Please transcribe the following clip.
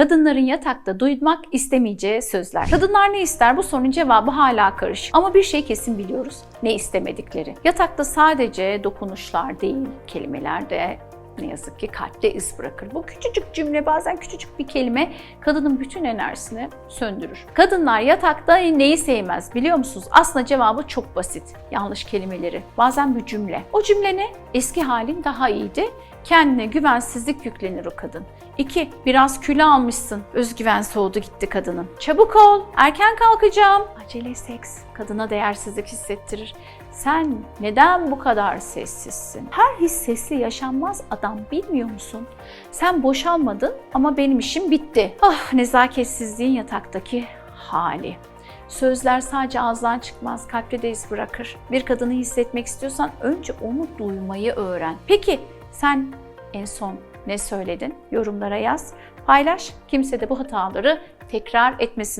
Kadınların yatakta duymak istemeyeceği sözler. Kadınlar ne ister? Bu sorunun cevabı hala karışık. Ama bir şey kesin biliyoruz. Ne istemedikleri. Yatakta sadece dokunuşlar değil, kelimeler de ne yazık ki kalpte iz bırakır. Bu küçücük cümle bazen küçücük bir kelime kadının bütün enerjisini söndürür. Kadınlar yatakta neyi sevmez biliyor musunuz? Aslında cevabı çok basit. Yanlış kelimeleri. Bazen bir cümle. O cümle ne? Eski halin daha iyiydi. Kendine güvensizlik yüklenir o kadın. 2. Biraz kilo almışsın. Özgüven soğudu gitti kadının. Çabuk ol. Erken kalkacağım. Acele seks. Kadına değersizlik hissettirir. Sen neden bu kadar sessizsin? Her his sesli yaşanmaz adam bilmiyor musun? Sen boşalmadın ama benim işim bitti. Ah nezaketsizliğin yataktaki hali. Sözler sadece ağızdan çıkmaz, kalpte de iz bırakır. Bir kadını hissetmek istiyorsan önce onu duymayı öğren. Peki sen en son ne söyledin? Yorumlara yaz, paylaş. Kimse de bu hataları tekrar etmesin.